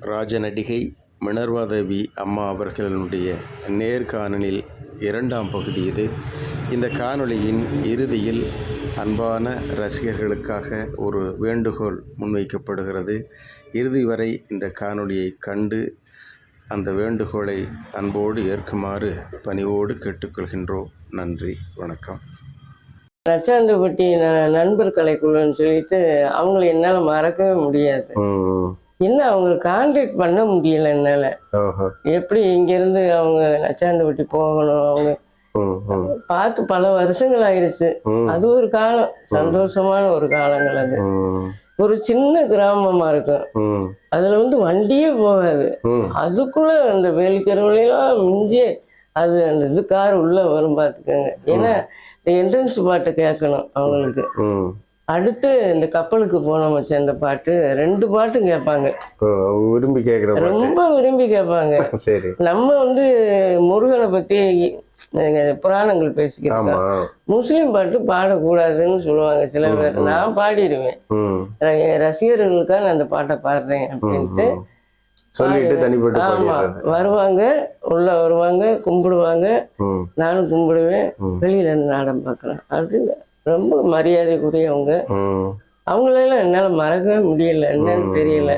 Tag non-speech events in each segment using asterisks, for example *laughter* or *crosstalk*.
ராஜ நடிகை மினர்வா தேவி அம்மா அவர்களுடைய நேர்காணலில் இரண்டாம் பகுதி இது. இந்த காணொளியின் இறுதியில் அன்பான ரசிகர்களுக்காக ஒரு வேண்டுகோள் முன்வைக்கப்படுகிறது. இறுதி வரை இந்த காணொளியை கண்டு அந்த வேண்டுகோளை அன்போடு ஏற்குமாறு பணிவோடு கேட்டுக்கொள்கின்றோம். நன்றி வணக்கம். நச்சாந்தப்பட்டி நண்பர் கலைக்குழுன்னு சொல்லிட்டு அவங்கள என்னால் மறக்கவே முடியாது. என்ன அவங்களை கான்டாக்ட் பண்ண முடியல என்னால். எப்படி இங்கேருந்து அவங்க நச்சாந்தப்பட்டி போகணும் அவங்க பார்த்து பல வருஷங்கள் ஆயிடுச்சு அது ஒரு காலம். சந்தோஷமான ஒரு காலங்கள் அது. ஒரு சின்ன கிராமமா இருக்கும். அதுல வந்து வண்டியே போகாது. அதுக்குள்ள அந்த வேலிக்கருவிலாம் மிஞ்சி அது அந்த இது கார் உள்ள வரும் பார்த்துக்கோங்க ஏன்னா இந்த என்ட்ரன்ஸ் பாட்டு கேட்கணும் அவங்களுக்கு. அடுத்து இந்த கப்பலுக்கு போன மச்சான் அந்த பாட்டு. ரெண்டு பாட்டும் கேட்பாங்க. விரும்பி கேட்குற ரொம்ப விரும்பி கேட்பாங்க. *laughs* சரி. நம்ம வந்து முருகனை பத்தி புராணங்கள் பேசிக்கிறோம் முஸ்லீம் பாட்டு பாடக்கூடாதுன்னு சொல்லுவாங்க சில பேர். நான் பாடிடுவேன். ரசிகர்களுக்காக நான் அந்த பாட்டை பாடுறேன் அப்படின்ட்டு. சொல்லிட்டு தனிப்பட்டு ஆமா. வருவாங்க உள்ள வருவாங்க கும்பிடுவாங்க. நானும் கும்பிடுவேன். வெளியில இருந்து நாடகம் பார்க்குறேன் அது ரொம்ப மரியாதைக்குரியவங்க அவங்களெல்லாம் என்னால மறக்கவே முடியல. என்னன்னு தெரியல.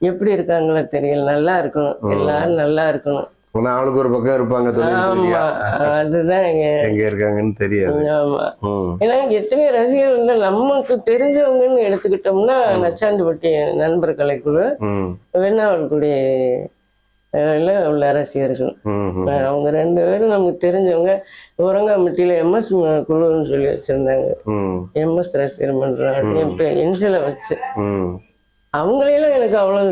எப்படி இருக்காங்களோ தெரியல. நல்லா இருக்கணும். எல்லாரும் நல்லா இருக்கணும். ஆனா ஆளுக்கு ஒரு பக்கம் இருப்பாங்க. அதுதான் எங்க இருக்காங்கன்னு தெரியாது. ஆமா. ஏன்னா எத்தனை ரசிகர்கள் இருந்தா நமக்கு தெரிஞ்சவங்கன்னு எடுத்துக்கிட்டோம்னா நச்சாண்டிப்பட்டி நண்பர் கலைக்குழு ம். வெண்ணாவல்குடி உள்ள ரசிகர்கள் அவங்க ரெண்டு பேரும் நமக்கு தெரிஞ்சவங்க உரங்காம்பட்டியில எம்எஸ் குழுன்னு சொல்லி வச்சிருந்தாங்க. எம்எஸ் ரசிகர் மன்றம் என் என்சில வச்சு. அவங்களையெல்லாம் எனக்கு அவ்வளவு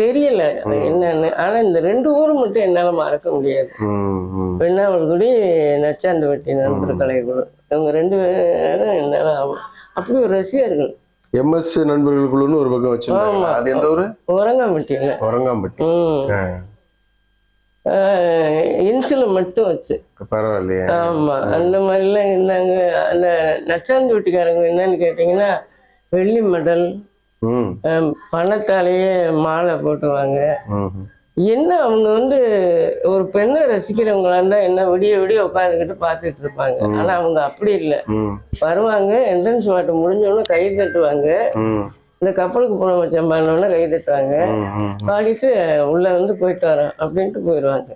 தெரியல. என்னன்னு. ஆனா இந்த ரெண்டு ஊரும் மட்டும் என்னால மறக்க முடியாது. ம் வெண்ணாவல்குடி நச்சாண்டுவட்டி நண்பர் கலைக்குழு இவங்க ரெண்டு பேரும் என்னால அப்படி ஒரு ரசிகர்கள். எம்எஸ் நண்பர்கள் குழுன்னு ஒரு பக்கம் வச்சிருந்தாங்க. அது எந்த ஊரு? ம். ஆ, இன்சில மட்டும் வச்சு. பரவாயில்லையே. ஆமா. அந்த மாதிரிலாம் இருந்தாங்க. அந்த நச்சாந்து வீட்டுக்காரங்க என்னன்னு கேட்டிங்கன்னா வெள்ளி மெடல் பணத்தாலேயே மாலை போட்டுவாங்க என்ன அவங்க வந்து ஒரு பெண்ணை ரசிக்கிறவங்களா இருந்தா என்ன விடிய விடிய உட்காந்துக்கிட்டு பார்த்துட்டு இருப்பாங்க ஆனா அவங்க அப்படி இல்லை. வருவாங்க என்ட்ரன்ஸ் மாட்டு முடிஞ்சோடனே கை தட்டுவாங்க. இந்த கப்பலுக்கு போன மச்சம் பண்ணோடனே கை தட்டுவாங்க. பாடிட்டு உள்ள வந்து போயிட்டு வரோம் அப்படின்ட்டு போயிடுவாங்க.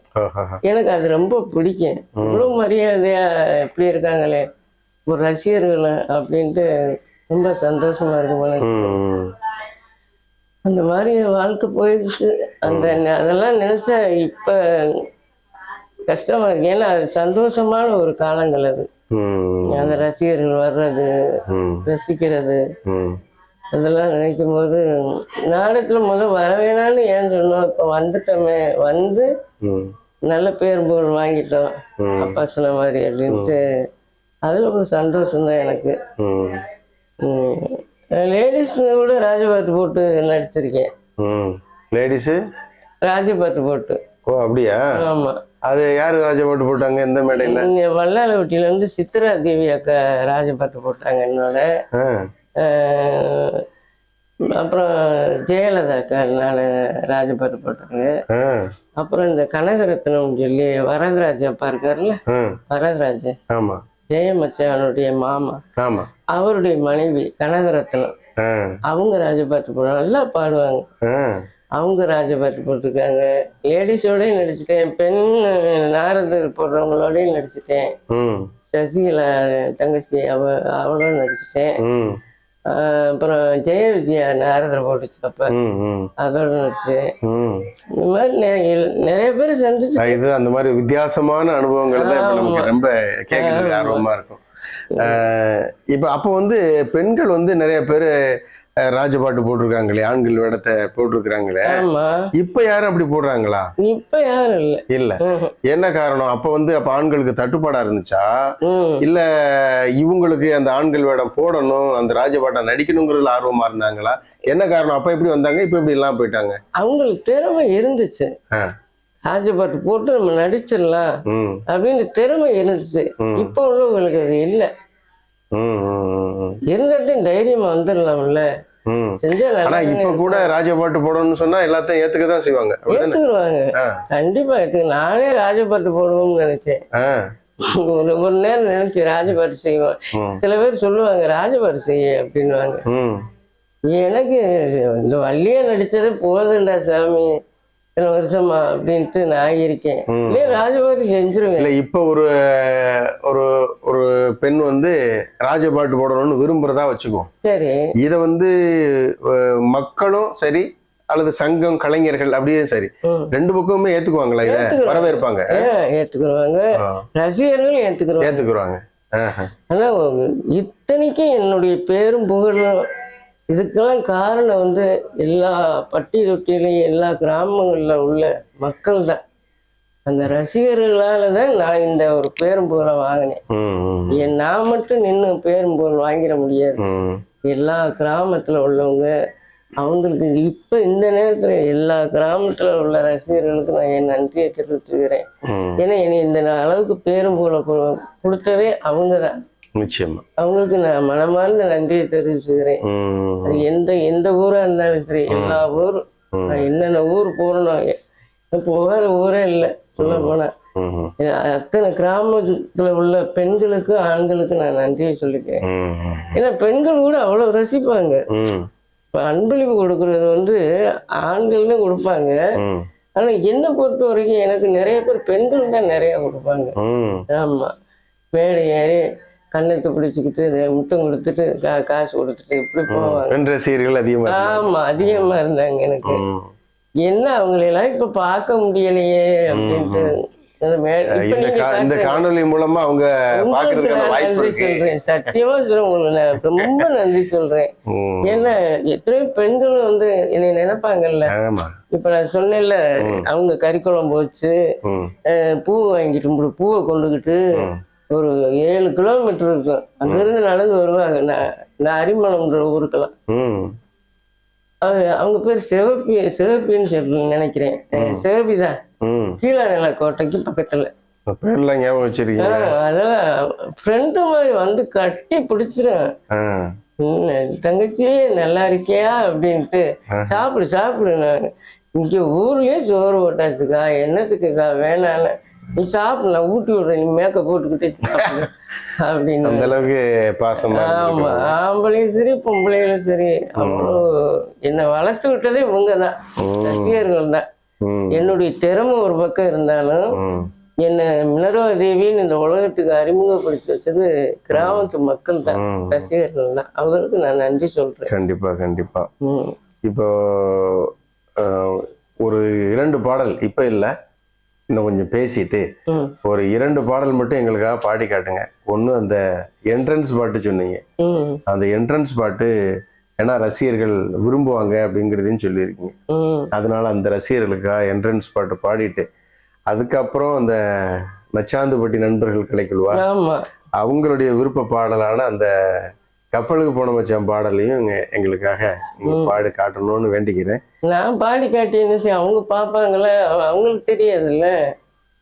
எனக்கு அது ரொம்ப பிடிக்கும். இவ்வளோ மரியாதையா எப்படி இருக்காங்களே. ஒரு ரசிகர்கள் அப்படின்ட்டு ரொம்ப சந்தோஷமா இருக்கும் எனக்கு ம். அந்த மாதிரி வாழ்க்கை போயிடுச்சு. அந்த அதெல்லாம் நினைச்சா இப்ப கஷ்டமா இருக்கு. ஏன்னா அது சந்தோஷமான ஒரு காலங்கள் அது. அந்த ரசிகர்கள் வர்றது ரசிக்கிறது. அதெல்லாம் நினைக்கும் போது நாடகத்துல முதல் வர வேணாம்னு ஏன் சொன்னோம்? இப்போ வந்துட்டோமே. வந்து நல்ல பேர் புகழ் வாங்கிட்டோம். அப்பா சொன்ன மாதிரி அப்படின்ட்டு. அதில் ஒரு சந்தோஷம் தான் எனக்கு லேடிஸ் கூட ராஜபாட்டு போட்டு நடிச்சிருக்கேன். ம். லேடிஸு ராஜபாட்டு போட்டு. ஓ அப்படியா? ஆமா. அது யாரு ராஜபாட்டு போட்டாங்க எந்த மேடையில்? இங்க வல்லாளவட்டியில வந்து சித்ரா தேவி அக்கா ராஜபாட்டு போட்டாங்க என்னோட. அப்புறம் ஜெயலலிதா அக்கா ராஜபாட்டு போட்டாங்க. அப்புறம் இந்த கனகரத்னம் சொல்லி வரதராஜ் அப்பா இருக்காருல்ல வரதராஜ் ஆமாம் ஜெயமச்சானுடைய மாமா. அவருடைய மனைவி கனகரத்னம். அவங்க ராஜபாட்டு போடுவாங்க நல்லா பாடுவாங்க. அவங்க ராஜபாட்டு போட்டிருக்காங்க லேடிஸோடய நடிச்சிட்டேன். பெண் நாரதர் போடுறவங்களோடய நடிச்சிட்டேன். சசிகலா தங்கச்சி அவ அவளோட நடிச்சிட்டேன். அப்புறம் ஜெய விஜயா நாரதர் போட்டுச்சு அப்ப அதோட ம். இந்த மாதிரி நிறைய பேர் சந்திச்சு இது அந்த மாதிரி வித்தியாசமான அனுபவங்கள் தான் நமக்கு ரொம்ப கேட்கறதுக்கு ஆர்வமா இருக்கும். இப்ப அப்போ வந்து பெண்கள் வந்து நிறைய பேர் ராஜபாட்டு போட்டிருக்காங்களே ஆண்கள் வேடத்தை போட்டிருக்கிறாங்களே. இப்ப யாரும் அப்படி போடுறாங்களா? இப்ப யாரும் இல்ல. இல்ல. என்ன காரணம்? அப்ப வந்து அப்ப ஆண்களுக்கு தட்டுப்பாடா இருந்துச்சா? இல்ல இவங்களுக்கு அந்த ஆண்கள் வேடம் போடணும் அந்த ராஜபாட்டை நடிக்கணுங்கிறதுல ஆர்வமா இருந்தாங்களா? என்ன காரணம்? அப்ப எப்படி வந்தாங்க? இப்ப இப்படி எல்லாம் போயிட்டாங்க? அவங்களுக்கு திறமை இருந்துச்சு. ராஜபாட்டு போட்டு நம்ம நடிச்சிடலாம் அப்படின்னு திறமை இருந்துச்சு. இப்ப உள்ளவங்களுக்கு அது இல்லை. ம் ம் ம் ம். இருந்தாட்டும் தைரியமா வந்துடலாம்ல. ஆனா இப்ப கூட ராஜபாட்டு போடணும்னு சொன்னா எல்லாத்தையும் ஏத்துக்க தான் செய்வாங்க. ஆ. கண்டிப்பா ஏத்துக்கு. நானே ராஜபாட்டு போடுவோம்னு நினைச்சேன். ஒரு ஒரு நேரம் நினைச்சு ராஜபாட்டு செய்வோம். சில பேர் சொல்லுவாங்க ராஜபாட்டு செய்ய அப்படின்னுவாங்க. ம். எனக்கு இந்த வள்ளியா நடிச்சது போதுண்டா சாமி. இத்தனை வருஷமா அப்படின்ட்டு நான் இருக்கேன். இல்லையே ராஜபாட்டு செஞ்சிருவேன். இல்ல இப்ப ஒரு ஒரு ஒரு பெண் வந்து ராஜபாட்டு போடணும்னு விரும்புறதா வச்சுக்கோ. சரி. இத வந்து மக்களும் சரி அல்லது சங்கம் கலைஞர்கள் அப்படியே சரி. ரெண்டு பக்கமுமே ஏத்துக்குவாங்களா இத? ஏத்துக்குறாங்க. வரவேற்பாங்க. ஆ, ரசிகர்கள் ஏத்துக்குறாங்க ஆஹா. ஆனா இத்தனைக்கும் என்னுடைய பேரும் புகழும் இதுக்கெல்லாம் காரணம் வந்து எல்லா பட்டி தொட்டிலையும் எல்லா கிராமங்கள்ல உள்ள மக்கள் தான் அந்த ரசிகர்களால தான் நான் இந்த ஒரு பேரும் புகழை வாங்கினேன் ஏன் நான் மட்டும் நின்று பேரும் புகழ் வாங்கிட முடியாது. எல்லா கிராமத்துல உள்ளவங்க அவங்களுக்கு இப்ப இந்த நேரத்துல எல்லா கிராமத்துல உள்ள ரசிகர்களுக்கு நான் என் நன்றியை தெரிவிச்சுக்கிறேன். ம். ஏன்னா என்னை இந்த அளவுக்கு பேரும் புகழை கொடு- கொடுத்ததே அவங்க தான் நிச்சயமா. அவங்களுக்கு நான் மனமார்ந்த நன்றியை தெரிவிச்சுக்கிறேன். எந்த எந்த ஊரா இருந்தாலும் சரி எல்லா ஊர். நான் என்னென்ன ஊர் போகணும் போகாத ஊரே இல்லை சொல்ல போனா. அத்தனை கிராமத்துல உள்ள பெண்களுக்கு ஆண்களுக்கு நான் நன்றியை சொல்லிக்கிறேன். ஏன்னா பெண்கள் கூட அவ்வளவு ரசிப்பாங்க. இப்ப அன்பளிப்பு கொடுக்கறது வந்து ஆண்கள் தான் கொடுப்பாங்க ஆனா என்னை பொறுத்த வரைக்கும் எனக்கு நிறைய பேர் பெண்கள் தான் நிறைய கொடுப்பாங்க. ஆமா. மேடை ஏறி கண்ணத்தை பிடிச்சிக்கிட்டு இதை முத்தம் கொடுத்துட்டு கா- காசு கொடுத்துட்டு இப்படி போவாங்க. பெண் ரசிகர்கள் அதிகமா இருக்காங்க. ஆமா அதிகமா இருந்தாங்க எனக்கு. என்ன அவங்களெல்லாம் இப்ப பார்க்க முடியலையே அப்படின்ட்டு. இந்த நீங்க கா- இந்த பார்த்த- காணொளி மூலமா அவங்க சத்தியமா சொல்றேன் ரொம்ப நன்றி சொல்றேன். ஏன்னா எத்தனையோ பெண்கள் வந்து என்னை நினைப்பாங்கல்ல. இப்ப நான் சொன்னேன்ல அவங்க கறிக்குழம்பு வச்சு பூ வாங்கிட்டு பூவை கொண்டுகிட்டு. ஒரு ஏழு கிலோமீட்டர் இருக்கும் அங்கிருந்து நடந்து வருவாங்க. நான் அரிமளம்ன்ற ஊருக்கெல்லாம். அவங்க பேர் சிவப்பி சிவப்பின்னு சொல்லி நினைக்கிறேன். சிவப்பி தான். ம். கீழநில கோட்டைக்கு பக்கத்துல. ஞாபகம் வச்சிருக்கீங்க. அதெல்லாம் ஃப்ரெண்டு மாதிரி வந்து கட்டி பிடிச்சிரும். தங்கச்சி நல்லா இருக்கியா அப்படின்ட்டு. சாப்பிடு சாப்பிடு நான் இங்க ஊர்லயே சோறு போட்டாச்சுக்கா. என்னத்துக்குக்கா வேணான்னு. நீ சாப்பிடு நான் ஊட்டி விடுறேன் நீ மேக்க போட்டுக்கிட்டே *laughs* அப்படின்னு. அந்த அளவுக்கு பாசமா ஆமா. ஆம்பளையும் சரி பொம்பளைகளும் சரி அவ்வளோ என்னை வளர்த்து விட்டதே இவங்க தான். ரசிகர்கள் தான். என்னுடைய திறமை ஒரு பக்கம் இருந்தாலும். என்னை மினர்வா தேவின்னு இந்த உலகத்துக்கு அறிமுகப்படுத்தி வச்சது கிராமத்து மக்கள் தான். ரசிகர்கள் தான். அவங்களுக்கு நான் நன்றி சொல்றேன். கண்டிப்பா கண்டிப்பா. இப்போ ஒரு இரண்டு பாடல் இப்ப இல்ல. இன்னும் கொஞ்சம் பேசிட்டு. ஒரு இரண்டு பாடல் மட்டும் எங்களுக்காக பாடி காட்டுங்க ஒண்ணு அந்த என்ட்ரன்ஸ் பாட்டு சொன்னீங்க. அந்த என்ட்ரன்ஸ் பாட்டு ஏன்னா ரசிகர்கள் விரும்புவாங்க அப்படிங்கிறதையும் சொல்லியிருக்கீங்க. அதனால அந்த ரசிகர்களுக்காக என்ட்ரன்ஸ் பாட்டு பாடிட்டு அதுக்கப்புறம் அந்த நச்சாந்துப்பட்டி நண்பர்கள் கலைக்குழுவா ஆமா அவங்களுடைய விருப்ப பாடலான அந்த கப்பலுக்கு போன மச்சான் பாடலையும் எங்க- எங்களுக்காக நீங்க பாடி காட்டணும்னு வேண்டிக்கிறேன். நான் பாடி காட்டி என்ன செய்ய அவங்க பாப்பாங்கல்ல அவ- அவங்களுக்கு தெரியாதுல்ல?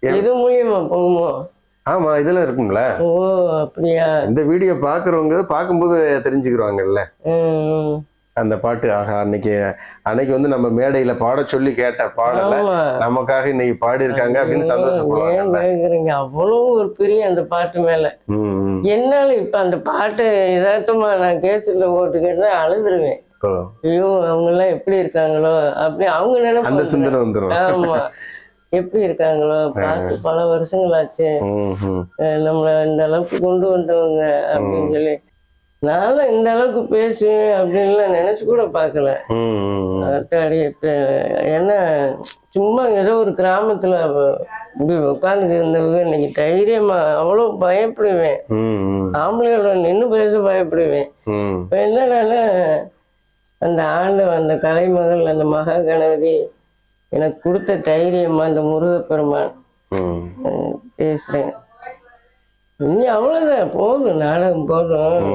இது மூலியமா போகுமோ? ஆமா இதெல்லாம் இருக்கும்ல. ஓ அப்படியா? இந்த வீடியோ பாக்குறவங்க பார்க்கும்போது தெரிஞ்சுக்கிறாங்கல்ல. அந்த பாட்டு ஆஹா அன்னைக்கு அன்னைக்கு வந்து நம்ம மேடையில பாட சொல்லி கேட்ட பாடல நமக்காக இன்னைக்கு பாடி இருக்காங்க அப்படின்னு சந்தோஷப்படுவாங்க அவ்வளவு ஒரு பிரிய அந்த பாட்டு மேல. என்னால இப்ப அந்த பாட்டு யதார்த்தமா நான் கேசட்ல போட்டு கேட்டா அழுதுருவேன். ஐயோ அவங்க எல்லாம் எப்படி இருக்காங்களோ அப்படி அவங்க அந்த நினைப்பாங்க சிந்தனை வந்துடும் ஆமா. எப்படி இருக்காங்களோ? பார்த்து பல ம். அஹ் நம்மள இந்த அளவுக்கு கொண்டு வந்தவங்க அப்படின்னு சொல்லி. நானும் இந்த அளவுக்கு பேசுவேன் அப்படின்லாம் நினைச்சு கூட பார்க்கல. இப்ப ஏன்னா சும்மா ஏதோ ஒரு கிராமத்துல இப்படி உட்காந்துட்டு இருந்தவங்க இன்னைக்கு தைரியமா அவ்வளோ பயப்படுவேன். ஆம்பளையோட நின்று பேச பயப்படுவேன். இப்போ என்னன்னா அந்த ஆண்டவன் அந்த கலைமகள் அந்த மகா கணபதி எனக்கு கொடுத்த தைரியமா அந்த முருகப்பெருமான் பேசுறேன். இனி அவ்வளவுதான். போதும். நாடகம் போதும்.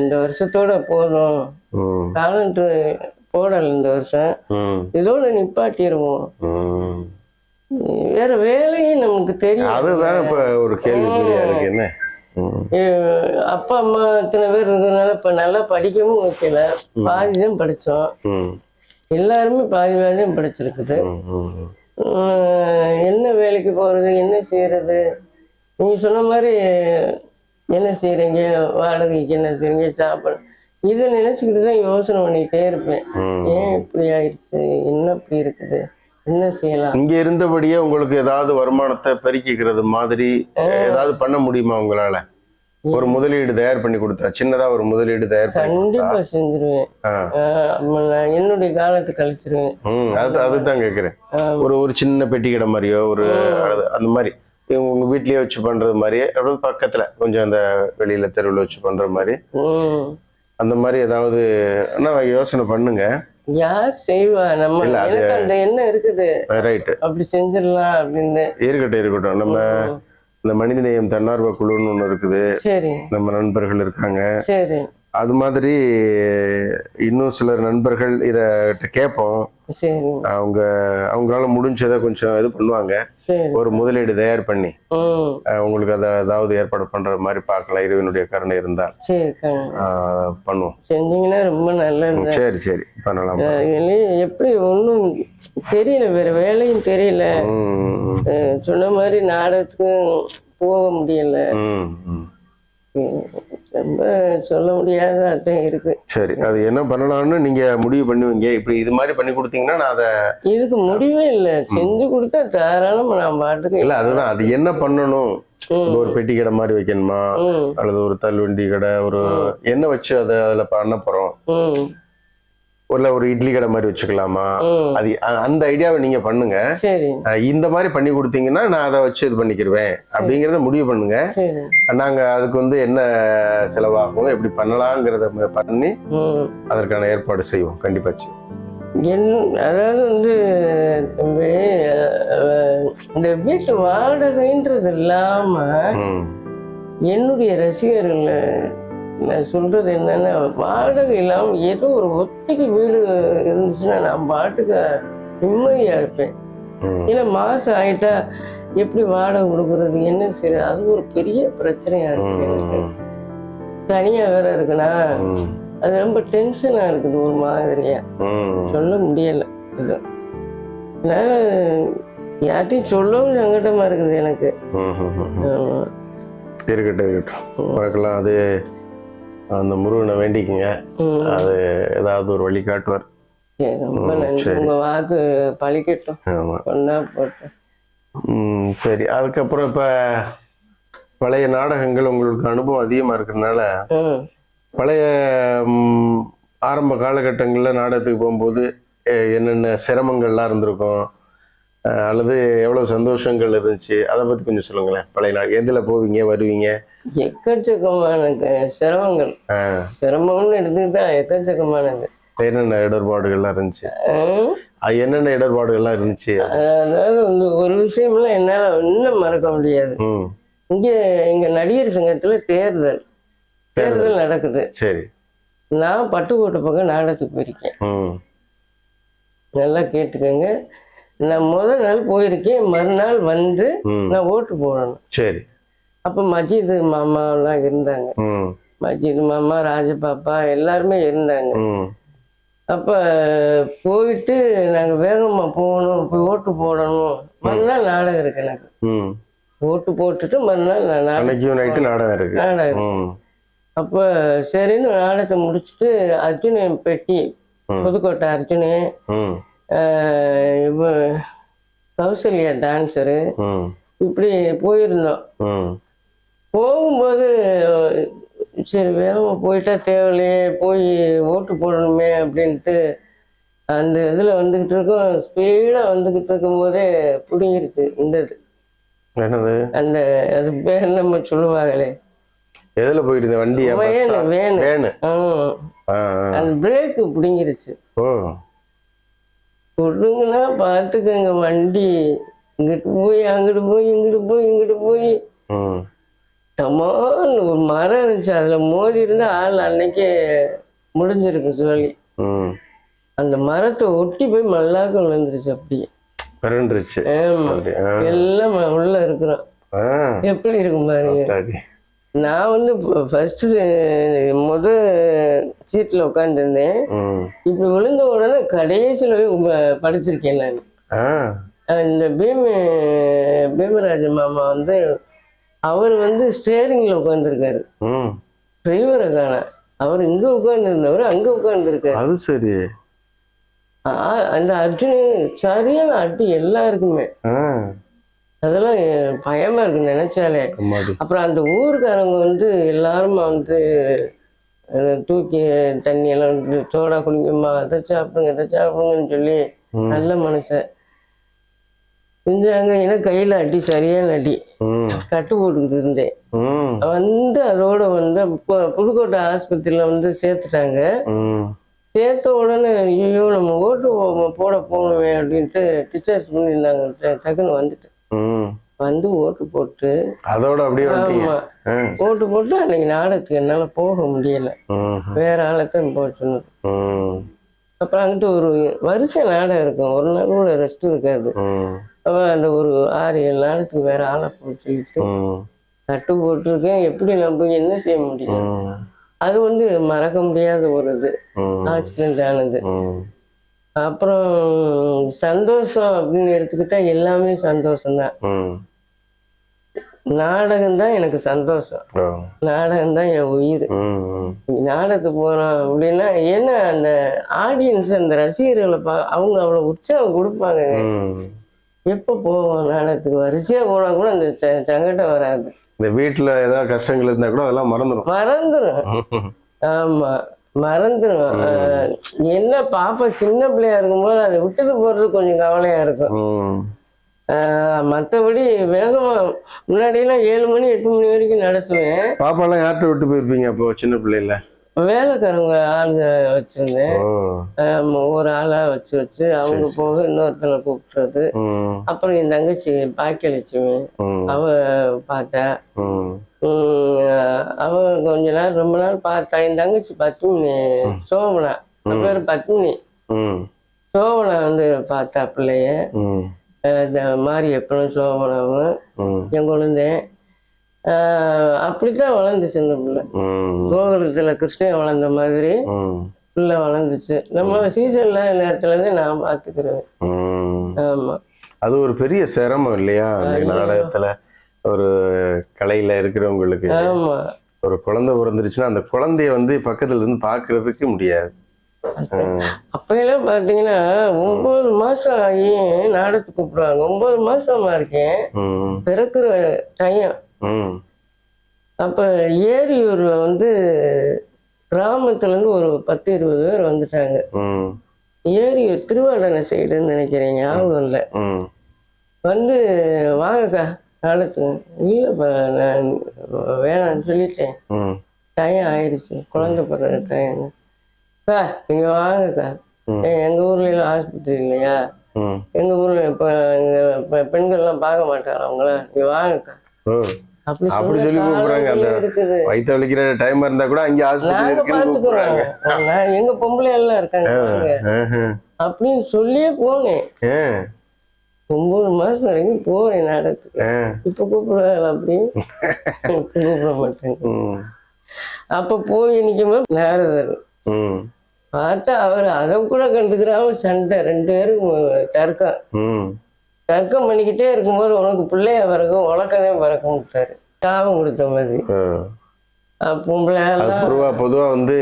இந்த வருஷத்தோட போதும். டேலண்ட் போடல இந்த வருஷம். இதோட நிப்பாட்டிடுவோம். வேற வேலையும் நமக்கு தெரியும் அதுதான் இப்ப ஒரு கேள்விக்குறியா இருக்கு. என்ன? அப்பா அம்மா இத்தனை பேர் இருக்கிறதுனால இப்ப நல்லா படிக்கவும் வைக்கல. பாதி தான் படிச்சோம். எல்லாருமே பாதி தான் படிச்சிருக்குது. என்ன வேலைக்கு போறது? என்ன செய்யறது நீங்க சொன்ன மாதிரி என்ன செய்றீங்க? வாடகைக்கு என்ன செய்றீங்க? சாப்பாடு இதை நினைச்சுக்கிட்டு தான் யோசனை பண்ணிக்கிட்டே இருப்பேன். ஏன் இப்படி ஆயிடுச்சு? என்ன இப்படி இருக்குது? என்ன செய்யலாம்? இங்க இருந்தபடியே உங்களுக்கு ஏதாவது வருமானத்தை பெருக்கிக்கிறது மாதிரி ஏதாவது பண்ண முடியுமா உங்களால? ஒரு முதலீடு தயார் பண்ணி கொடுத்தா சின்னதா ஒரு முதலீடு தயார் பண்ணி கண்டிப்பா செஞ்சிருவேன். என்னுடைய காலத்தை கழிச்சிருவேன். அது அதுதான் கேக்குறேன். ஒரு ஒரு சின்ன பெட்டி கடை மாதிரியோ ஒரு அந்த மாதிரி. உங்க வீட்லயே வச்சு பண்றது மாதிரியே அப்படியே பக்கத்துல கொஞ்சம் அந்த வெளியில தெருவில் வச்சு பண்ற மாதிரி. அந்த மாதிரி ஏதாவது ஆனா யோசனை பண்ணுங்க. யார் செய்வா? நம்ம அந்த எண்ணம் இருக்குது. ரைட்டு அப்படி செஞ்சிடலாம் அப்படின்னு. இருக்கட்டும் இருக்கட்டும். நம்ம இந்த மனிதநேயம் தன்னார்வ குழுன்னு ஒண்ணு இருக்குது. சரி. நம்ம நண்பர்கள் இருக்காங்க. சரி. அது மாதிரி இன்னும் சிலர் நண்பர்கள் இதை கேட்போம். அவங்க அவங்களால முடிஞ்சதை கொஞ்சம் இது பண்ணுவாங்க. ஒரு முதலீடு தயார் பண்ணி உங்களுக்கு அதை ஏதாவது ஏற்பாடு பண்ற மாதிரி பார்க்கலாம். இறைவனுடைய கருணை இருந்தால். பண்ணுவோம். செஞ்சீங்கன்னா ரொம்ப நல்லது. சரி சரி. பண்ணலாம் எப்படி ஒன்றும் தெரியல வேற வேலையும் தெரியல. சொன்ன மாதிரி நாடகத்துக்கும் போக முடியல. ரொம்ப சொல்ல முடியாத அதான் இருக்கு. சரி அது என்ன பண்ணலாம்னு நீங்க முடிவு பண்ணுவீங்க? இப்படி இது மாதிரி பண்ணி கொடுத்தீங்கன்னா நான் அதை இதுக்கு முடிவே இல்லை. செஞ்சு கொடுத்தா தாராளமா நான் பாட்டுக்கு இல்ல அதுதான். அது என்ன பண்ணணும்? ஒரு பெட்டி கடை மாதிரி வைக்கணுமா? அல்லது ஒரு தள்ளுவண்டி கடை ஒரு என்ன வச்சு அதை அதுல பண்ண போறோம்? இல்ல ஒரு இட்லி கடை மாதிரி வச்சுக்கலாமா? அது அந்த ஐடியாவை நீங்க பண்ணுங்க. இந்த மாதிரி பண்ணி கொடுத்தீங்கன்னா நான் அதை வச்சு இது பண்ணிக்கிருவேன். அப்படிங்கறத முடிவு பண்ணுங்க. நாங்க அதுக்கு வந்து என்ன செலவாகும் எப்படி பண்ணலாங்கிறத பண்ணி அதற்கான ஏற்பாடு செய்வோம். கண்டிப்பா என் அதாவது வந்து தம்பி இந்த வீட்டு வாடகைன்றது இல்லாம என்னுடைய ரசிகர்கள் நான் சொல்றது என்னன்னா வாடகை இல்லாம ஏதோ ஒரு ஒத்திகை வீடு இருந்துச்சுன்னா நான் பாட்டுக்கு நிம்மதியா இருப்பேன். ம், இல்ல மாசம் ஆயிட்டா எப்படி வாடகை கொடுக்கறது என்ன செய்யறது? அது ஒரு பெரிய பிரச்சனையா இருக்கு எனக்கு. ம், தனியா வேற இருக்குன்னா அது ரொம்ப டென்ஷனா இருக்குது ஒரு மாதிரியா. ம். சொல்ல முடியல. இது நான் யார்ட்டையும் சொல்லவும் சங்கடமா இருக்குது எனக்கு. இருக்கட்டும் இருக்கட்டும். பார்க்கலாம். அது அந்த முருகனை வேண்டிக்கங்க. அது ஏதாவது ஒரு வழி காட்டுவார். ரொம்ப நன்றி. உங்க வாக்கு பழிக்கட்டும். ஒன்னா போட்டு. ம், சரி. அதுக்கப்புறம் இப்ப பழைய நாடகங்கள் உங்களுக்கு அனுபவம் அதிகமா இருக்கிறதுனால பழைய ஆரம்ப காலகட்டங்களில் நாடகத்துக்கு போகும்போது என்னென்ன சிரமங்கள்லாம் இருந்திருக்கும்? அல்லது எவ்வளவு சந்தோஷங்கள் இருந்துச்சு? அதை பத்தி கொஞ்சம் சொல்லுங்களேன். பழைய நாள் எதுல போவீங்க வருவீங்க? எக்கச்சக்கமான சிரமங்கள். சிரமம்னு எடுத்துக்கிட்டா எக்கச்சக்கமானது. என்னென்ன இடர்பாடுகள்லாம் இருந்துச்சு? என்னென்ன இடர்பாடுகள்லாம் இருந்துச்சு? அதாவது ஒரு விஷயம்லாம் என்னால இன்னும் மறக்க முடியாது. இங்க எங்க நடிகர் சங்கத்துல தேர்தல். தேர்தல் நடக்குது. சரி. நான் பட்டுக்கோட்டை பக்கம் நாடகத்துக்கு போயிருக்கேன். நல்லா கேட்டுக்கோங்க. நான் முதல் நாள் போயிருக்கேன் மறுநாள் வந்து நான் ஓட்டு போடணும். சரி. அப்போ மஜித் மாமாலாம் இருந்தாங்க. மஜித் மாமா ராஜபாப்பா எல்லாருமே இருந்தாங்க. அப்போ போயிட்டு நாங்கள் வேகமாக போகணும் போய் ஓட்டு போடணும். மறுநாள் நாடகம் இருக்கு எனக்கு. ம். ஓட்டு போட்டுட்டு மறுநாள் நாடகம் நாடகம் இருக்கு. நாடகம். அப்போ சரின்னு நாடகத்தை முடிச்சுட்டு அர்ஜுன பெட்டி. புதுக்கோட்டை அர்ஜுனு ம். ஆஹ் இவ கௌசல்யா டான்ஸரு. இப்படி போயிருந்தோம். போகும்போது சரி வேகமாக போயிட்டா தேவையில்லையே போய் ஓட்டு போடணுமே அப்படின்ட்டு அந்த இதில் வந்துக்கிட்டு இருக்கோம். ஸ்பீடாக வந்துக்கிட்டு இருக்கும்போதே பிடிங்கிருச்சு இந்த இது. என்னது? அந்த அது பேர் நம்ம சொல்லுவாங்களே. எதுல போயிட்டு வேனு ஆ. ஆ, ஆ. அந்த பிரேக்கு பிடிங்கிருச்சு. கொடுங்கன்னா பார்த்துக்கங்க வண்டி இங்கிட்டு போய் அங்கிட்டு போய் இங்கிட்டு போய் இங்கிட்டு போய். ம் டமால்னு ஒரு மரம் இருந்துச்சு. அதுல மோதி இருந்தா ஆள் அன்னைக்கே முடிஞ்சிருக்கு சொல்லி ம். அந்த மரத்தை ஒட்டி போய் மல்லாக்க விழுந்துருச்சு அப்படியே. பிறண்டுருச்சு. எல்லாம் உள்ள இருக்கிறோம். எப்படி இருக்கும் பாருங்க? நான் வந்து ஃபர்ஸ்ட் முத சீட்ல உட்காந்துருந்தேன் இப்படி விழுந்த உடனே கடைசியில் போய் படுத்திருக்கேன் நான். இந்த பீம பீமராஜன் மாமா வந்து அவர் வந்து ஸ்டேரிங்ல உட்காந்துருக்காரு டிரைவரை காண அவர் இங்க உட்காந்துருந்தவர் அங்க உட்காந்துருக்காரு அது சரி. அந்த அர்ஜுன் சரியான அடி எல்லாருக்குமே. அதெல்லாம் பயமா இருக்கு நினைச்சாலே. அப்புறம் அந்த ஊருக்காரங்க வந்து எல்லாரும் வந்து தூக்கி தண்ணி எல்லாம் வந்து சோடா குடிங்கம்மா அதை சாப்பிடுங்க இதை சாப்பிடுங்கன்னு சொல்லி. நல்ல மனுஷன் செஞ்சாங்க ஏன்னா கையில அடி சரியான அடி. கட்டு போட்டுக்கிட்டு இருந்தேன். வந்து அதோட வந்து பு- புதுக்கோட்டை ஆஸ்பத்திரியில வந்து சேர்த்துட்டாங்க. சேர்த்த உடனே ஐயோ நம்ம ஓட்டு போட போகணுமே அப்படின்ட்டு டிஸ்சார்ஜ் பண்ணியிருந்தாங்க டக்குன்னு வந்துட்டு ம். வந்து ஓட்டு போட்டு அதோட அப்படியே ஆமா. ஓட்டு போட்டு அன்னைக்கு நாடகத்துக்கு என்னால போக முடியல. வேற ஆளைத்தான் போக சொன்னது. அப்புறம் அங்கிட்டு ஒரு வருஷம் நாடகம் இருக்கும். ஒரு நாள் கூட ரெஸ்ட் இருக்காது. அவன் அந்த ஒரு ஆறு ஏழு நாளுக்கு வேற ஆளை ம். தட்டு போட்டிருக்கேன். எப்படி நம்ம என்ன செய்ய முடியும்? அது வந்து மறக்க முடியாத ஒரு இது. ஆக்சிடென்ட் ஆனது. அப்புறம் சந்தோஷம் அப்படின்னு எடுத்துக்கிட்டா எல்லாமே சந்தோஷம்தான். நாடகம் தான் எனக்கு சந்தோஷம். நாடகம் தான் என் உயிர். நாடகத்துக்கு போறோம் அப்படின்னா ஏன்னா அந்த ஆடியன்ஸ் அந்த ரசிகர்களை அவங்க அவ்வளோ உற்சாகம் கொடுப்பாங்க. எப்போ போவோம்? நாடகத்துக்கு வரிசையா போனா கூட அந்த ச- சங்கடம் வராது. இந்த வீட்டில் ஏதாவது கஷ்டங்கள் இருந்தால் கூட அதெல்லாம் மறந்துடும் மறந்துடும் ஆமா. மறந்துடும் என்ன பாப்பா சின்ன பிள்ளையா இருக்கும்போது அதை விட்டுட்டு போறது கொஞ்சம் கவலையா இருக்கும். ம். ஆஹ் மத்தபடி வேகமா முன்னாடியெல்லாம் ஏழு மணி எட்டு மணி வரைக்கும் நடத்துவேன். பாப்பாலாம் யார்கிட்ட விட்டு போயிருப்பீங்க அப்போ சின்ன பிள்ளைல வேலைக்காரங்க ஆளுங்க வச்சிருந்தேன். ஒரு ஆளா வச்சு வச்சு அவங்க போக இன்னொருத்தனை கூப்பிடுறது அப்புறம் என் தங்கச்சி பாக்கியலட்சுமி அவ பார்த்தா. அவ கொஞ்ச நாள் ரொம்ப நாள் பார்த்தா. என் தங்கச்சி பத்மினி அவ பேர் பத்மினி. ம். சோபனா வந்து பார்த்தா பிள்ளைய மாரியப்பனும் சோபனாவும் ம். என் குழந்தைன் ஆஹ் அப்படித்தான் வளர்ந்துச்சு இந்த பிள்ளை. கோகுலத்துல கிருஷ்ணன் வளர்ந்த மாதிரி பிள்ளை வளர்ந்துச்சு. நம்ம சீசன்ல நேரத்துல இருந்து நான் பாத்துக்கிறேன். ம். ஆமா. அது ஒரு பெரிய சிரமம் இல்லையா? அந்த நாடகத்துல ஒரு கலையில இருக்கிறவங்களுக்கு. ஆமா. ஒரு குழந்தை பிறந்துருச்சுன்னா அந்த குழந்தைய வந்து பக்கத்துல இருந்து பாக்குறதுக்கு முடியாது. ம், அப்பெல்லாம் பாத்தீங்கன்னா ஒன்பது மாசம் ஆகி நாடகத்துக்கு கூப்பிடுவாங்க. ஒன்பது மாசமா இருக்கேன். பிறக்கிற டைம் அப்ப ஏரியூர்ல வந்து கிராமத்துல இருந்து ஒரு பத்து இருபது பேர் வந்துட்டாங்க. ஏரியூர் திருவாடனை சைடுன்னு நினைக்கிறேன் ஞாபகம் இல்லை. வந்து வாங்கக்கா நாடகத்துக்கு இல்லைப்பா நான் வேணாம்னு சொல்லிட்டேன். டைம் ஆயிடுச்சு குழந்தை பிறகு டைம் அக்கா நீங்க வாங்கக்கா. ம். ஏன் எங்க ஊர்ல எல்லாம் ஆஸ்பத்திரி இல்லையா? ம். எங்க ஊர்ல இப்ப பெண்கள்லாம் பார்க்க மாட்டாங்க அவங்கள நீ வாங்கக்கா. அப்படி சொல்லி கூப்பிடுறாங்க. அந்த வயிற்று வலிக்கிற டைம் இருந்தா கூட அங்கே ஆஸ்பத்திரி இருக்குன்னு கூப்பிடுறாங்க. எங்க பொம்பளை எல்லாம் இருக்காங்க. அப்படின்னு சொல்லியே போனேன். ஒன்பது மாசம் வரைக்கும் போறேன் நாடகத்துக்கு இப்ப கூப்பிடுறாங்க அப்படி. கூப்பிட மாட்டாங்க அப்ப போய் நிக்கும்போது நாரதர் பார்த்தா அவர் அதை கூட கண்டுக்கிறாம சண்டை. ரெண்டு பேரும் தர்க்கம். தர்க்கம் பண்ணிக்கிட்டே இருக்கும்போது உனக்கு பிள்ளைய பிறக்கும் உனக்கதே பிறக்க விட்டாரு சாபம் கொடுத்த மாதிரி. பொம்பளை பொதுவா பொதுவா வந்து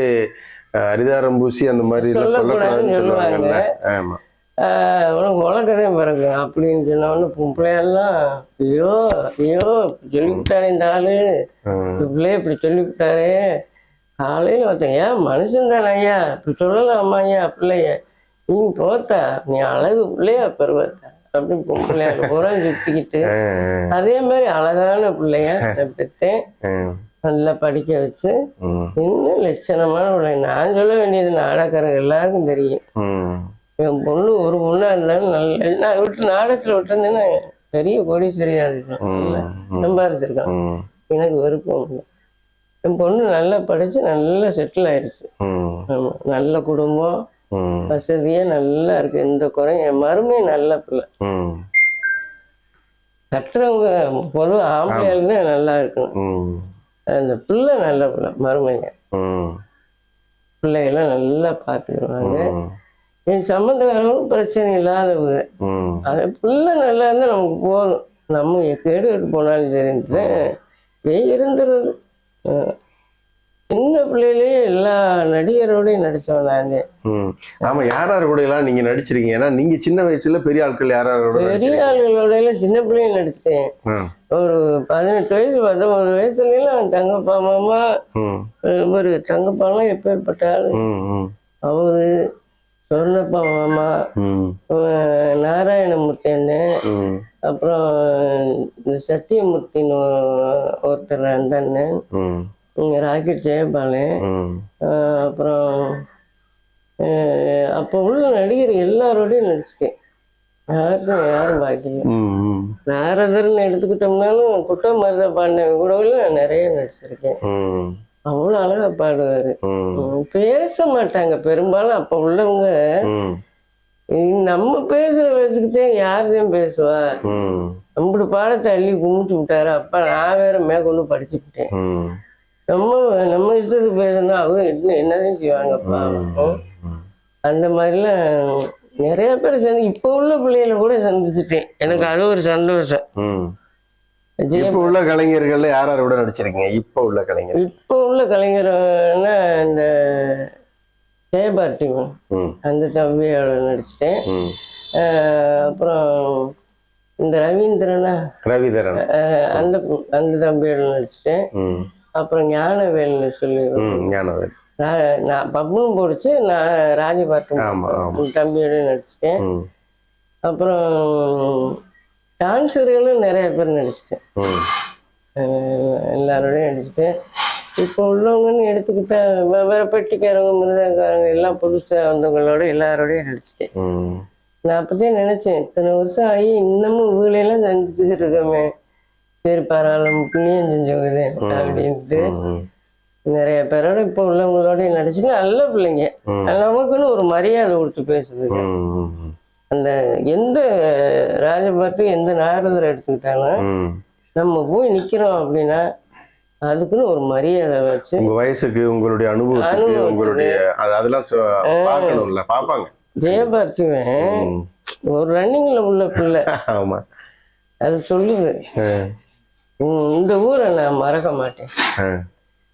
அரிதாரம் பூசி அந்த மாதிரி எல்லாம் சொல்லக்கூடாதுன்னு சொல்லுவாங்கல்ல. ஆமா. உனக்கு உலகதே பிறக்கும் அப்படின்னு சொன்னவொடனே பொம்பளை எல்லாம் ஐயோ ஐயோ சொல்லிவிட்டாரு இந்த ஆளு. பிள்ளைய இப்படி சொல்லிவிட்டாரு. காலையில ஒருத்தன் ஏன் மனுஷன் தானே ஐயா? இப்படி சொல்லலாமா ஐயா பிள்ளைய? நீ தோத்தா நீ அழகு பிள்ளையா பெறுவத்த அப்படின்னு பொம்பளைய பூரா சுத்திக்கிட்டு. அதே மாதிரி அழகான பிள்ளைய பெற்றேன் நல்லா படிக்க வச்சு இன்னும் லட்சணமான பிள்ளை நான் சொல்ல வேண்டியது நாடகக்காரங்க எல்லாருக்கும் தெரியும். என் பொண்ணு ஒரு பொண்ணா இருந்தாலும் நல்ல நான் விட்டு நாடகத்துல விட்டுருந்தேன்னா பெரிய கோடீஸ்வரியா இருக்கும் ம், சம்பாதிச்சிருக்கான் எனக்கு விருப்பம் இல்லை. என் பொண்ணு நல்லா படிச்சு நல்லா செட்டில் ஆயிடுச்சு ஆமா. நல்ல குடும்பம். வசதியா நல்லா இருக்கு. இந்த குறையும் என் மருமையும் நல்ல பிள்ளை. கட்டுறவங்க பொதுவாக ஆம்பளையாளுமே நல்லா இருக்கணும். அந்த பிள்ளை நல்ல பிள்ளை மருமைங்க. ம். பிள்ளைகள்லாம் நல்லா பார்த்துக்குருவாங்க ம். என் சம்மந்தக்காரங்களும் பிரச்சனை இல்லாதவங்க. அது பிள்ளை நல்லா இருந்தால் நமக்கு போதும். நம்ம கேடுகிட்டு போனாலும் சரின்ட்டு இருந்துருது அஹ் சின்ன பிள்ளையிலேயே எல்லா நடிகரோடையும் நடித்தவன் நான். ம். ஆமா யார் யார் கூட எல்லாம் நீங்க நடிச்சிருக்கீங்க? ஏன்னா நீங்க சின்ன வயசுல பெரிய ஆட்கள் யார் யார் கூட பெரிய ஆளுகளோட எல்லாம் சின்ன பிள்ளையும் நடித்தேன். ஒரு பதினெட்டு வயசு பத்தொன்பது வயசுலாம் தங்கப்பா மாமா ஒரு தங்கப்பாலாம் எப்பேற்பட்ட ஆளு. அவரு சொர்ணப்பா மாமா நாராயணமூர்த்தி அண்ணன் அப்புறம் சத்தியமூர்த்தின்னு ஒருத்தர் அந்த அண்ணன். இங்க ராக்கெட் ஜெயபாலன் அப்புறம் அப்போ உள்ள நடிகர் எல்லாரோடையும் நடிச்சிட்டேன். யாருக்கும் யாரும் பாக்கி இல்லை ம் ம் நாரதர்னு எடுத்துக்கிட்டோம்னாலும் குட்டம் மருத பாண்டியன் கூட நான் நிறைய நடிச்சிருக்கேன். அவ்வளோ அழகா பாடுவாரு. பேச மாட்டாங்க. பெரும்பாலும் அப்போ உள்ளவங்க ம் "இ- நம்ம பேசுற வச்சுக்கிட்டே யாருதான் பேசுவா? நம்மளோட பாடத்தை அள்ளி கும்பிட்டு விட்டாரு? அப்ப நான் வேற மேற்கொண்டு படிச்சு விட்டேன் ம் நம்ம நம்ம இஷ்டத்துக்கு பேசுனா அவங்க என்ன என்னதான் செய்வாங்கப்பா. அந்த மாதிரிலாம் நிறைய பேர் சந்தி இப்போ உள்ள பிள்ளைகளை கூட சந்திச்சுட்டேன். எனக்கு அது ஒரு சந்தோஷம். இப்ப உள்ள கலைஞர்கள்ல யார் யார் கூட நடிச்சிருக்கீங்க? இப்ப உள்ள கலைஞர் இப்போ உள்ள கலைஞர்னா இந்த ஜெயபாரதி ம். அந்த தம்பியோட நடிச்சிட்டேன். அப்புறம் இந்த ரவீந்திரனா? ரவிதரன் அஹ் அந்த அந்த தம்பியோட நடிச்சிட்டேன். அப்புறம் ஞானவேல்னு சொல்லி ஞானவேல். நான் பப்புனும் போடிச்சு நான் ராஜபாட்டம் தம்பியோட நடிச்சிட்டேன். அப்புறம் டான்ஸர்களும் நிறைய பேர் நடிச்சிட்டேன். எல்லாரோடையும் நடிச்சிட்டேன். இப்போ உள்ளவங்கன்னு எடுத்துக்கிட்டா வே- வேற பெட்டிக்காரங்க மிருதக்காரங்க எல்லாம் புதுசாக வந்தவங்களோட எல்லாரோடையும் நடிச்சிட்டேன். நான் அப்பதான் நினைச்சேன் இத்தனை வருஷம் ஆகி இன்னமும் வீலையெல்லாம் சந்திச்சுக்கிட்டு இருக்கோமே. சரி பரவாயில்ல புண்ணியம் செஞ்சவங்க அப்படின்ட்டு நிறைய பேரோட இப்போ உள்ளவங்களோட நடிச்சுட்டு நல்ல பிள்ளைங்க. நமக்குன்னு ஒரு மரியாதை கொடுத்து பேசுது அந்த எந்த ராஜபாட்டு எந்த நாரதரை எடுத்துக்கிட்டாலும் நம்ம போய் நிக்கிறோம் அப்படின்னா அதுக்குன்னு ஒரு மரியாதை வச்சு உங்க வயசுக்கு உங்களுடைய அனுபவத்துக்கு. உங்களுடைய அது அதெல்லாம் பார்க்கணும்ல பார்ப்பாங்க. ஜெயபாரதிவன் ம். ஒரு ரன்னிங்ல உள்ள பிள்ளை. *laughs* ஆமா. அது சொல்லுது. இந்த ஊரை நான் மறக்க மாட்டேன்.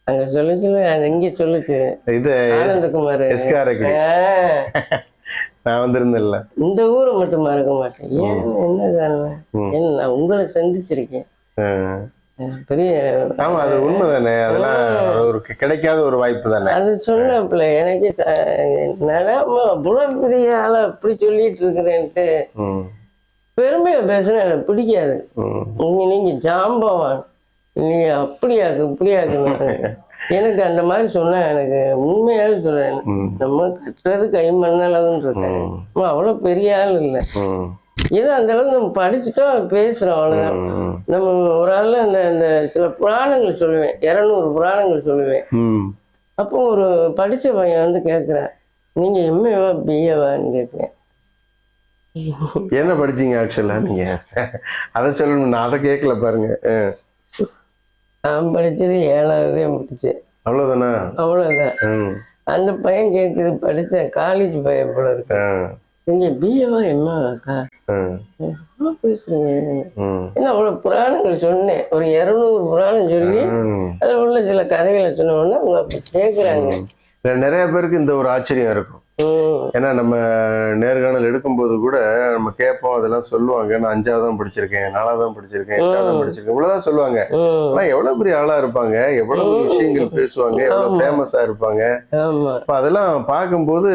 அங்க சொல்லுச்சு அது இங்க சொல்லுச்சு இது ஆனந்தகுமார். நான் வந்திருந்தேன்ல. இந்த ஊரை மட்டும் மறக்க மாட்டேன். ஏன்? என்ன காரணம்? நான் உங்களை சந்திச்சிருக்கேன். பெரிய ஆமா அது உண்மைதானே. அதெல்லாம் அது ஒரு கிடைக்காத ஒரு வாய்ப்பு தானே. அது சொன்னாப்புல எனக்கு அவ்வளவு பெரிய ஆளா அப்படி சொல்லிட்டு இருக்கிறேன்ட்டு. பெருமையா பேசுனா எனக்கு பிடிக்காது. நீங்க நீங்க ஜாம்பவான் நீங்க அப்படியாக்கு இப்படியாக்கு எனக்கு அந்த மாதிரி சொன்னா எனக்கு உண்மையாவே சொல்றேன். நம்ம கட்டுறது கை நம்ம அவ்வளவு பெரிய ஆள் இல்லை. ஏதோ அந்த அளவுக்கு நம்ம படிச்சுட்டோம் பேசுறோம் அவ்வளவுதான். நம்ம ஒரு ஆள் அந்த அந்த சில புராணங்கள் சொல்லுவேன். இரநூறு புராணங்கள் சொல்லுவேன். அப்போ ஒரு படிச்ச பையன் வந்து கேட்குறேன் நீங்க எம்ஏவா பிஏவான்னு கேட்குறேன் என்ன படிச்சீங்க ஆக்சுவலா நீங்க? அதை சொல்லணும் நான் அதை கேட்கல பாருங்க. நான் படிச்சது ஏழாவதே முடிச்சேன் அவ்வளவுதானா? அவ்வளவுதான். அந்த பையன் கேட்குது படித்தேன் காலேஜ் பையன் போல இருக்கு. நீங்க பிஏவா என்ன பேசுறீங்க? ம் ஏன்னா அவ்வளோ புராணங்கள் சொன்னேன். ஒரு இரநூறு புராணம் சொல்லி அதில் உள்ள சில கதைகளை சொன்னோன்னா அவங்க அப்படி கேட்குறாங்க. நிறைய பேருக்கு இந்த ஒரு ஆச்சரியம் இருக்கும். ஏன்னா நம்ம நேர்காணல் எடுக்கும்போது கூட நம்ம கேட்போம் அதெல்லாம் சொல்லுவாங்க. நான் அஞ்சாவது தான் படிச்சிருக்கேன் நாலாவது தான் படிச்சிருக்கேன் எட்டாவது தான் படிச்சிருக்கேன் இவ்வளவுதான் சொல்லுவாங்க. ஆனா எவ்வளவு பெரிய ஆளா இருப்பாங்க எவ்வளவு விஷயங்கள் பேசுவாங்க எவ்வளவு ஃபேமஸா இருப்பாங்க. அதெல்லாம் பார்க்கும்போது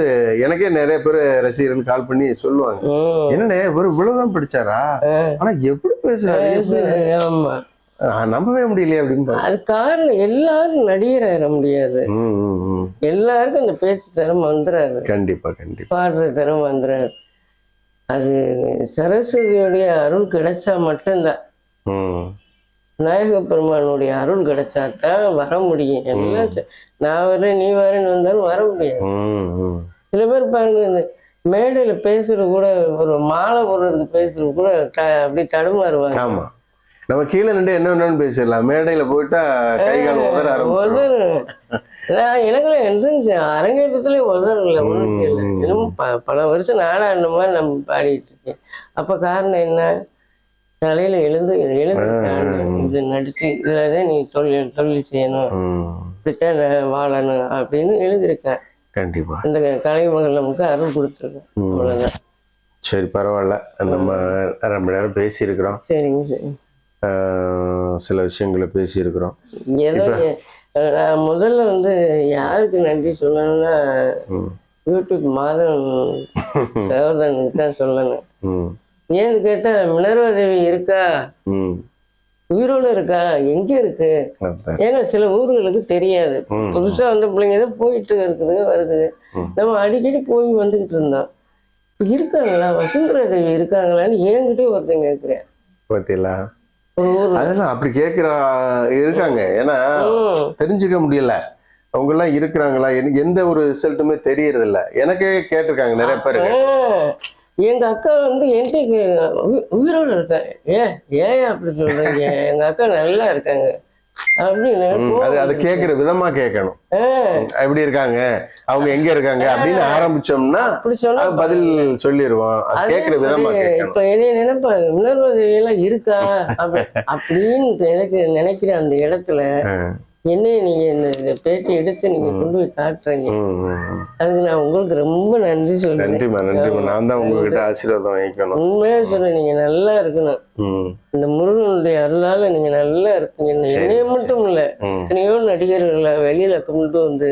எனக்கே நிறைய பேர் ரசிகர்கள் கால் பண்ணி சொல்லுவாங்க. ம். என்னண்ணே இவர் இவ்வளவுதான் படிச்சாரா? ஆனா எப்படி பேசுறாரு? நம்பவே முடியலையே அப்படின்னு அது காரணம் எல்லாரும் நடிகர் ஆயிட முடியாது. எல்லாருக்கும் அந்த பேச்சு திறமை வந்துடாது கண்டிப்பா கண்டிப்பா. பாடுற திறமை வந்துடாது அது சரஸ்வதியோடைய அருள் கிடைச்சா மட்டும்தான். ம். விநாயக பெருமானுடைய அருள் கிடைச்சா தான் வர முடியும். எல்லாம் நான் வரேன் நீ வரேன்னு வந்தாலும் வர முடியாது. சில பேர் பாருங்க இந்த மேடையில பேசுறது கூட ஒரு மாலை போடுறதுக்கு பேசுறது கூட த- அப்படி தடுமாறுவாங்க. ஆமா. நம்ம கீழே நின்று என்ன வேணும்னு பேசிடலாம். மேடையில போயிட்டா கை கால் உதற ஆரம்பிச்சிடும் எனக்குள்ள என்ட்ரன்ஸ் அரங்கேற்றத்துலேயே உதறல. இன்னும் பல வருஷம் நாடாடின மாதிரி நம்ம பாடிட்டு இருக்கேன். அப்போ காரணம் என்ன? காலையில் எழுந்து எழுந்து இது நடிச்சு இதில் தான் நீ தொழில் தொழில் செய்யணும். இப்படித்தான் வாழணும் அப்படின்னு எழுதியிருக்கேன். கண்டிப்பா. இந்த கலைமகள் நமக்கு அருள் கொடுத்துருக்கேன். அவ்வளோதான் சரி பரவாயில்ல. நம்ம ரொம்ப நேரம் பேசியிருக்கிறோம். சரிங்க சரி சில விஷயங்களை பேசியிருக்கிறோம் நான் முதல்ல வந்து யாருக்கு நன்றி சொல்லணும்னா. யூடியூப் மாதம் *laughs* சகோதரனுக்கு தான் சொல்லணும். ஏன்னு கேட்டா மினர்வா தேவி இருக்கா. உயிரோட இருக்கா எங்க இருக்கு. ஏன்னா சில ஊர்களுக்கு தெரியாது. புதுசா வந்த பிள்ளைங்க தான் போயிட்டு இருக்குது வருது. நம்ம அடிக்கடி போய் வந்துகிட்டு இருந்தோம் இருக்காங்களா வசுந்தரா தேவி இருக்காங்களான்னு என்கிட்டயே ஒருத்தன் கேட்கிறேன் ஊர் அதெல்லாம் அப்படி கேட்கிற இருக்காங்க. ஏன்னா. தெரிஞ்சுக்க முடியல. அவங்க எல்லாம் இருக்கிறாங்களா எந்த ஒரு ரிசல்ட்டுமே தெரியறது இல்ல எனக்கே கேட்டிருக்காங்க நிறைய பேர். எங்க அக்கா வந்து என்கிட்ட உயிரோட இருக்காங்க ஏ ஏன் அப்படி சொல்றீங்க? எங்க அக்கா நல்லா இருக்காங்க. அது அதை கேட்கிற விதமா கேட்கணும் எப்படி இருக்காங்க? அவங்க எங்க இருக்காங்க? அப்படின்னு ஆரம்பிச்சோம்னா பதில் சொல்லிடுவோம் அது கேட்கிற விதமா இப்ப என்ன நினைப்பாங்க உணர்வு எல்லாம் இருக்கா? அப்படி *laughs* அப்படின்னு எனக்கு நினைக்கிற அந்த இடத்துல ஆ. என்னைய நீங்க இந்த பேட்டி எடுத்து நீங்க கொண்டு போய் காட்டுறீங்க. அதுக்கு நான் உங்களுக்கு ரொம்ப நன்றி சொல்றேன். நன்றிம்மா நன்றிம்மா நான் தான் உங்ககிட்ட ஆசீர்வாதம் வாங்கிக்கணும். உண்மையா சொல்றேன் நீங்க நல்லா இருக்கணும். இந்த முருகனுடைய அருளால நீங்க நல்லா இருப்பீங்க என்னைய மட்டும் இல்ல எத்தனையோ நடிகர்களை வெளியில கொண்டு வந்து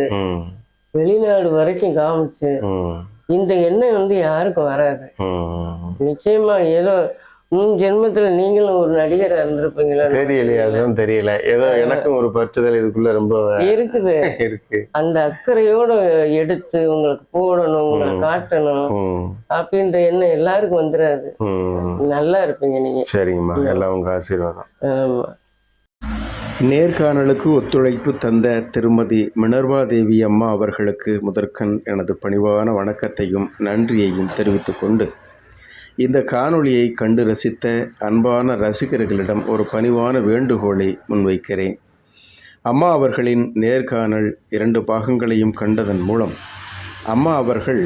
வெளிநாடு வரைக்கும் காமிச்சு இந்த எண்ணம் வந்து யாருக்கும் வராது. நிச்சயமா ஏதோ முன் ஜென்மத்துல நீங்களும் ஒரு நடிகரா இருந்திருப்பீங்களா? தெரியலையே அதுதான் தெரியல. ஏதோ எனக்கும் ஒரு பற்றுதல் இதுக்குள்ள ரொம்ப இருக்குது. இருக்கு. அந்த அக்கறையோட எடுத்து உங்களுக்கு போடணும் உங்களை காட்டணும் அப்படின்ற எண்ணம் எல்லாருக்கும் வந்துடாது. நல்லா இருப்பீங்க நீங்க. சரிங்கம்மா. எல்லாம் உங்க ஆசீர்வாதம். ஆமா. நேர்காணலுக்கு ஒத்துழைப்பு தந்த திருமதி மினர்வா தேவி அம்மா அவர்களுக்கு முதற்கண் எனது பணிவான வணக்கத்தையும் நன்றியையும் தெரிவித்துக் கொண்டு இந்த காணொளியை கண்டு ரசித்த அன்பான ரசிகர்களிடம் ஒரு பணிவான வேண்டுகோளை முன்வைக்கிறேன். அம்மா அவர்களின் நேர்காணல் இரண்டு பாகங்களையும் கண்டதன் மூலம் அம்மா அவர்கள்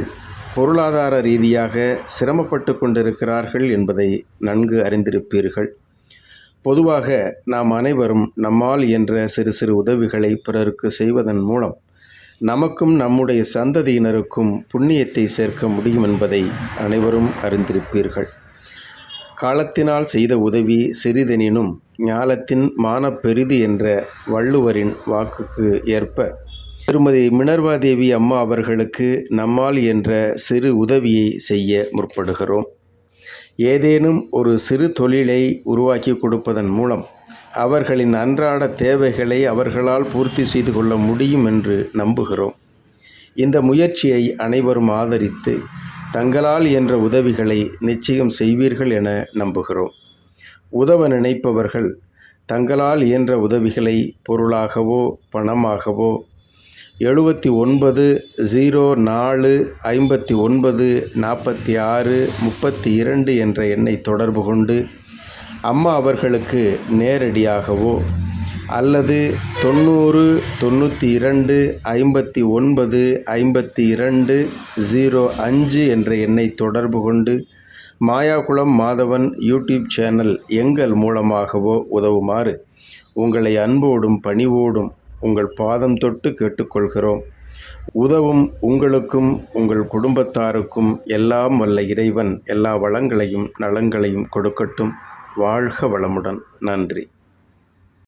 பொருளாதார ரீதியாக சிரமப்பட்டு கொண்டிருக்கிறார்கள் என்பதை நன்கு அறிந்திருப்பீர்கள். பொதுவாக நாம் அனைவரும் நம்மால் என்ற சிறு சிறு உதவிகளை பிறருக்கு செய்வதன் மூலம் நமக்கும் நம்முடைய சந்ததியினருக்கும் புண்ணியத்தை சேர்க்க முடியும் என்பதை அனைவரும் அறிந்திருப்பீர்கள். காலத்தினால் செய்த உதவி சிறிதெனினும் ஞாலத்தின் மானப்பெரிது என்ற வள்ளுவரின் வாக்குக்கு ஏற்ப திருமதி மினர்வாதேவி அம்மா அவர்களுக்கு நம்மால் என்ற சிறு உதவியை செய்ய முற்படுகிறோம். ஏதேனும் ஒரு சிறு தொழிலை உருவாக்கி கொடுப்பதன் மூலம் அவர்களின் அன்றாட தேவைகளை அவர்களால் பூர்த்தி செய்து கொள்ள முடியும் என்று நம்புகிறோம். இந்த முயற்சியை அனைவரும் ஆதரித்து தங்களால் என்ற உதவிகளை நிச்சயம் செய்வீர்கள் என நம்புகிறோம். உதவ நினைப்பவர்கள் தங்களால் இயன்ற உதவிகளை பொருளாகவோ பணமாகவோ எழுபத்தி ஒன்பது ஜீரோ நாலு ஐம்பத்தி ஒன்பது நாற்பத்தி ஆறு முப்பத்தி இரண்டு என்ற எண்ணை தொடர்பு கொண்டு அம்மா அவர்களுக்கு நேரடியாகவோ அல்லது தொண்ணூறு தொண்ணூற்றி இரண்டு ஐம்பத்தி ஒன்பது ஐம்பத்தி இரண்டு ஜீரோ அஞ்சு என்ற எண்ணை தொடர்பு கொண்டு மாயாகுளம் மாதவன் யூடியூப் சேனல் எங்கள் மூலமாகவோ உதவுமாறு உங்களை அன்போடும் பணிவோடும் உங்கள் பாதம் தொட்டு கேட்டுக்கொள்கிறோம். உதவும் உங்களுக்கும் உங்கள் குடும்பத்தாருக்கும் எல்லாம் வல்ல இறைவன் எல்லா வளங்களையும் நலங்களையும் கொடுக்கட்டும். வாழ்க வளமுடன். நன்றி.